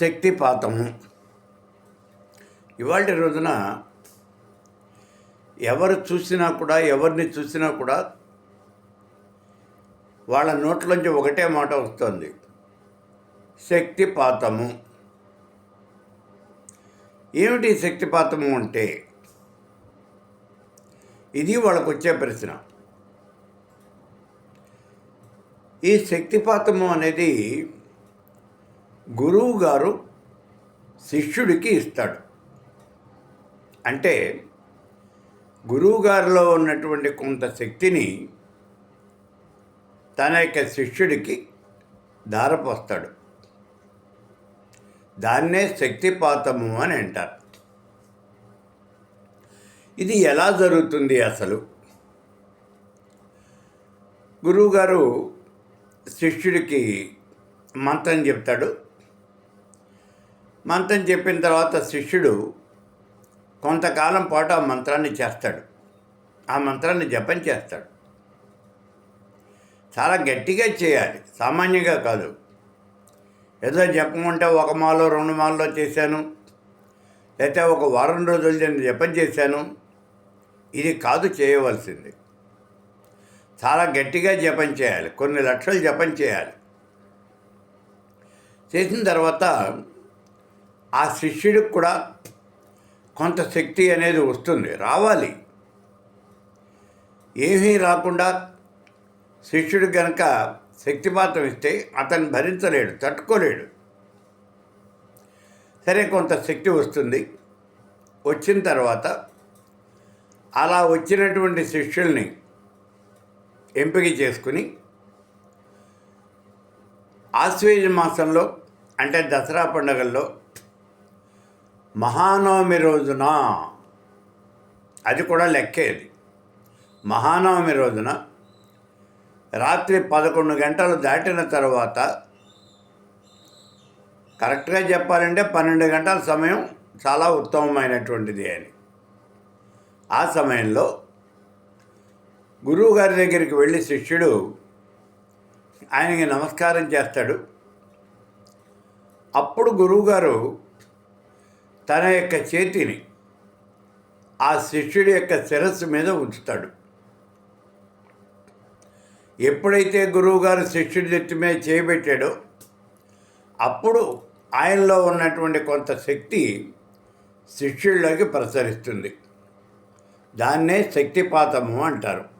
శక్తిపాతము ఇవాళ రోజున ఎవరు చూసినా కూడా ఎవరిని చూసినా కూడా వాళ్ళ నోట్లోంచి ఒకటే మాట వస్తుంది. శక్తిపాతము. ఏమిటి శక్తిపాతము అంటే? ఇది వాళ్ళకు వచ్చే ప్రశ్న. ఈ శక్తిపాతము అనేది గురువు గారు శిష్యుడికి ఇస్తాడు. అంటే గురువుగారిలో ఉన్నటువంటి కొంత శక్తిని తన యొక్క శిష్యుడికి దారపోస్తాడు దాన్నే శక్తిపాతము అని అంటారు. ఇది ఎలా జరుగుతుంది అసలు? గురువుగారు శిష్యుడికి మంత్రం చెప్తాడు. మంత్రం చెప్పిన తర్వాత శిష్యుడు కొంతకాలం పాటు ఆ మంత్రాన్ని చేస్తాడు. ఆ మంత్రాన్ని జపం చేస్తాడు. చాలా గట్టిగా చేయాలి. సామాన్యంగా కాదు. ఏదో జపం ఉంటే ఒక మాలో రెండు మాల్లో చేశాను. లేకపోతే ఒక వారం రోజులు నేను జపం చేశాను. ఇది కాదు చేయవలసింది. చాలా గట్టిగా జపం చేయాలి. కొన్ని లక్షలు జపం చేయాలి. చేసిన తర్వాత ఆ శిష్యుడికి కూడా కొంత శక్తి అనేది వస్తుంది రావాలి. ఏమీ రాకుండా శిష్యుడు కనుక శక్తి మాత్రం ఇస్తే అతను భరించలేడు తట్టుకోలేడు. సరే కొంత శక్తి వస్తుంది. వచ్చిన తర్వాత అలా వచ్చినటువంటి శిష్యుల్ని ఎంపిక చేసుకుని ఆశ్వేజ మాసంలో అంటే దసరా పండుగల్లో మహానవమి రోజున అది కూడా లెక్కేది మహానవమి రోజున రాత్రి పదకొండు గంటలు దాటిన తర్వాత కరెక్ట్గా చెప్పాలంటే పన్నెండు గంటల సమయం చాలా ఉత్తమమైనటువంటిది అని. ఆ సమయంలో గురువు గారి దగ్గరికి వెళ్ళి శిష్యుడు ఆయనకి నమస్కారం చేస్తాడు. అప్పుడు గురువుగారు తన యొక్క చేతిని ఆ శిష్యుడి యొక్క శిరస్సు మీద ఉంచుతాడు. ఎప్పుడైతే గురువుగారు శిష్యుడి నెత్తి మీద చేయబెట్టాడో అప్పుడు ఆయనలో ఉన్నటువంటి కొంత శక్తి శిష్యుల్లోకి ప్రసరిస్తుంది. దాన్నే శక్తిపాతము అంటారు.